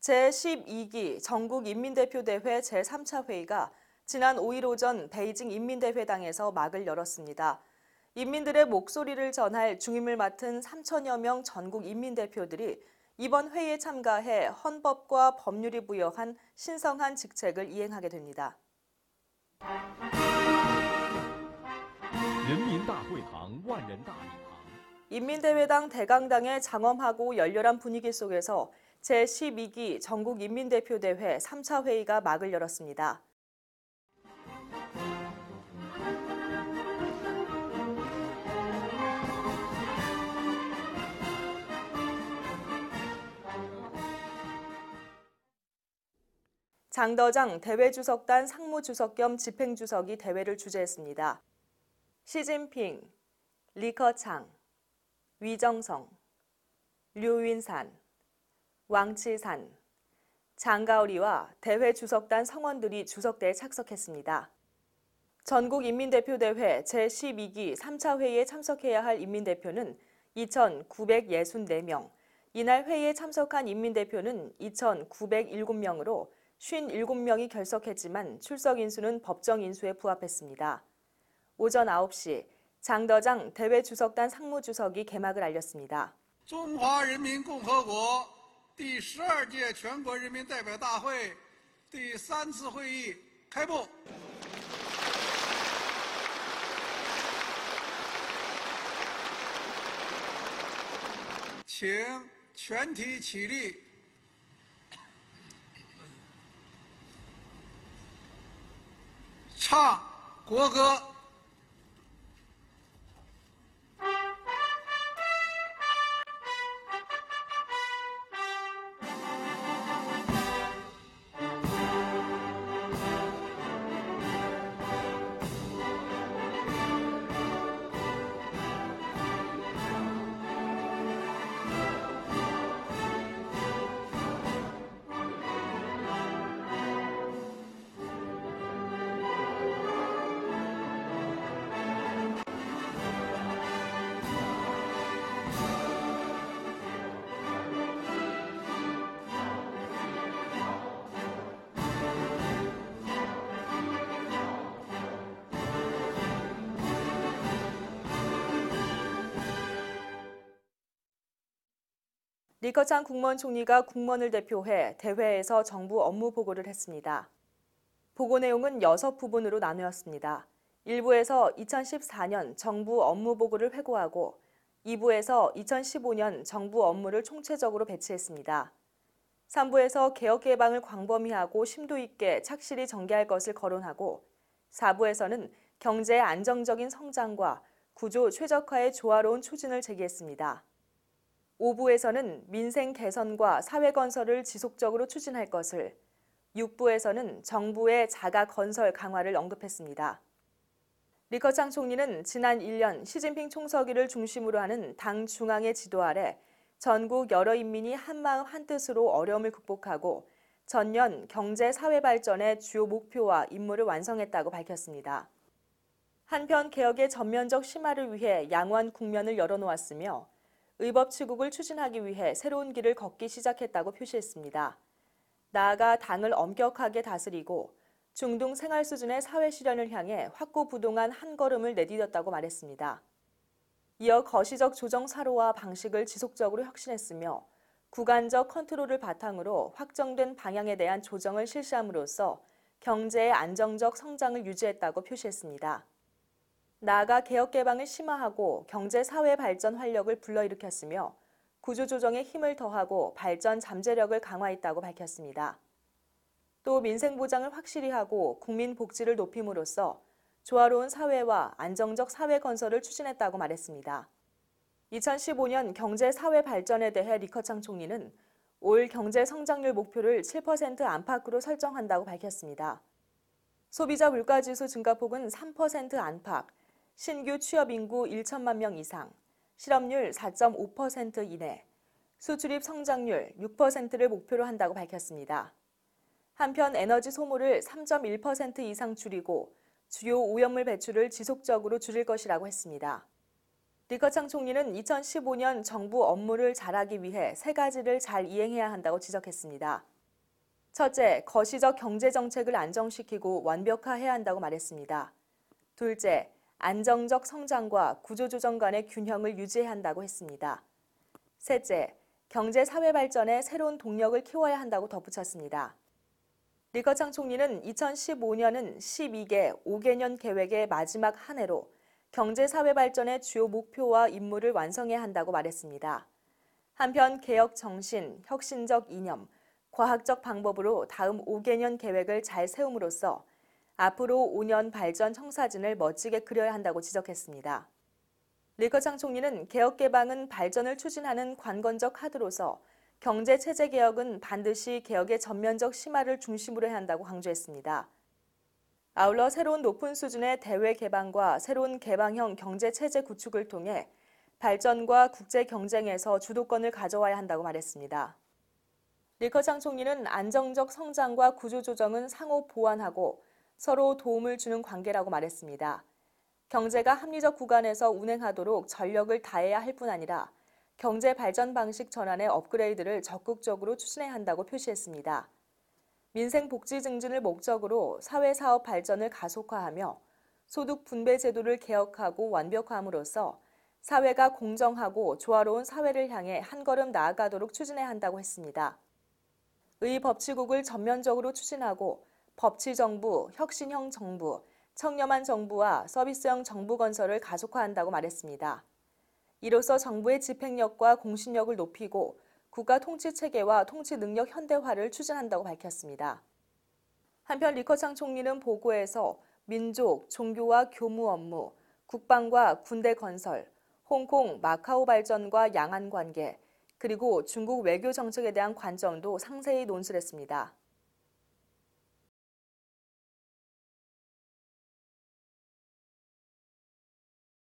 제12기 전국인민대표대회 제3차 회의가 지난 5일 오전 베이징 인민대회당에서 막을 열었습니다. 인민들의 목소리를 전할 중임을 맡은 3천여 명 전국 인민대표들이 이번 회의에 참가해 헌법과 법률이 부여한 신성한 직책을 이행하게 됩니다. 인민대회당 대강당의 장엄하고 열렬한 분위기 속에서 제12기 전국인민대표대회 3차 회의가 막을 열었습니다. 장더장 대외주석단 상무주석 겸 집행주석이 대회를 주재했습니다. 시진핑, 리커창, 위정성, 류윈산, 왕칠산, 장가오리와 대회 주석단 성원들이 주석대에 착석했습니다. 전국인민대표대회 제12기 3차 회의에 참석해야 할 인민대표는 2,964명, 이날 회의에 참석한 인민대표는 2,907명으로 57명이 결석했지만 출석 인수는 법정 인수에 부합했습니다. 오전 9시 장더장 대회주석단 상무주석이 개막을 알렸습니다. 중화인민공화국 第十二届全国人民代表大会第三次会议开幕。请全体起立，唱国歌。 리커창 국무원 총리가 국무원을 대표해 대회에서 정부 업무 보고를 했습니다. 보고 내용은 여섯 부분으로 나누었습니다. 1부에서 2014년 정부 업무 보고를 회고하고 2부에서 2015년 정부 업무를 총체적으로 배치했습니다. 3부에서 개혁 개방을 광범위 하고 심도 있게 착실히 전개할 것을 거론하고 4부에서는 경제의 안정적인 성장과 구조 최적화의 조화로운 추진을 제기했습니다. 5부에서는 민생 개선과 사회 건설을 지속적으로 추진할 것을, 6부에서는 정부의 자가 건설 강화를 언급했습니다. 리커창 총리는 지난 1년 시진핑 총서기를 중심으로 하는 당 중앙의 지도 아래 전국 여러 인민이 한마음 한뜻으로 어려움을 극복하고 전년 경제 사회 발전의 주요 목표와 임무를 완성했다고 밝혔습니다. 한편 개혁의 전면적 심화를 위해 양호한 국면을 열어놓았으며 의법 치국을 추진하기 위해 새로운 길을 걷기 시작했다고 표시했습니다. 나아가 당을 엄격하게 다스리고 중등 생활 수준의 사회 실현을 향해 확고부동한 한 걸음을 내디뎠다고 말했습니다. 이어 거시적 조정 사로와 방식을 지속적으로 혁신했으며 구간적 컨트롤을 바탕으로 확정된 방향에 대한 조정을 실시함으로써 경제의 안정적 성장을 유지했다고 표시했습니다. 나아가 개혁 개방을 심화하고 경제 사회 발전 활력을 불러일으켰으며 구조조정에 힘을 더하고 발전 잠재력을 강화했다고 밝혔습니다. 또 민생 보장을 확실히 하고 국민 복지를 높임으로써 조화로운 사회와 안정적 사회 건설을 추진했다고 말했습니다. 2015년 경제 사회 발전에 대해 리커창 총리는 올 경제 성장률 목표를 7% 안팎으로 설정한다고 밝혔습니다. 소비자 물가지수 증가폭은 3% 안팎, 신규 취업 인구 1천만 명 이상, 실업률 4.5% 이내, 수출입 성장률 6%를 목표로 한다고 밝혔습니다. 한편 에너지 소모를 3.1% 이상 줄이고 주요 오염물 배출을 지속적으로 줄일 것이라고 했습니다. 리커창 총리는 2015년 정부 업무를 잘하기 위해 세 가지를 잘 이행해야 한다고 지적했습니다. 첫째, 거시적 경제 정책을 안정시키고 완벽화해야 한다고 말했습니다. 둘째, 안정적 성장과 구조조정 간의 균형을 유지해야 한다고 했습니다. 셋째, 경제 사회 발전에 새로운 동력을 키워야 한다고 덧붙였습니다. 리커창 총리는 2015년은 12개 5개년 계획의 마지막 한 해로 경제 사회 발전의 주요 목표와 임무를 완성해야 한다고 말했습니다. 한편 개혁 정신, 혁신적 이념, 과학적 방법으로 다음 5개년 계획을 잘 세움으로써 앞으로 5년 발전 청사진을 멋지게 그려야 한다고 지적했습니다. 리커창 총리는 개혁 개방은 발전을 추진하는 관건적 카드로서 경제 체제 개혁은 반드시 개혁의 전면적 심화를 중심으로 해야 한다고 강조했습니다. 아울러 새로운 높은 수준의 대외 개방과 새로운 개방형 경제 체제 구축을 통해 발전과 국제 경쟁에서 주도권을 가져와야 한다고 말했습니다. 리커창 총리는 안정적 성장과 구조 조정은 상호 보완하고 서로 도움을 주는 관계라고 말했습니다. 경제가 합리적 구간에서 운행하도록 전력을 다해야 할 뿐 아니라 경제 발전 방식 전환의 업그레이드를 적극적으로 추진해야 한다고 표시했습니다. 민생 복지 증진을 목적으로 사회 사업 발전을 가속화하며 소득 분배 제도를 개혁하고 완벽화함으로써 사회가 공정하고 조화로운 사회를 향해 한 걸음 나아가도록 추진해야 한다고 했습니다. 의 법치국을 전면적으로 추진하고 법치정부, 혁신형 정부, 청렴한 정부와 서비스형 정부 건설을 가속화한다고 말했습니다. 이로써 정부의 집행력과 공신력을 높이고 국가 통치 체계와 통치 능력 현대화를 추진한다고 밝혔습니다. 한편 리커창 총리는 보고에서 민족, 종교와 교무 업무, 국방과 군대 건설, 홍콩, 마카오 발전과 양안 관계, 그리고 중국 외교 정책에 대한 관점도 상세히 논술했습니다.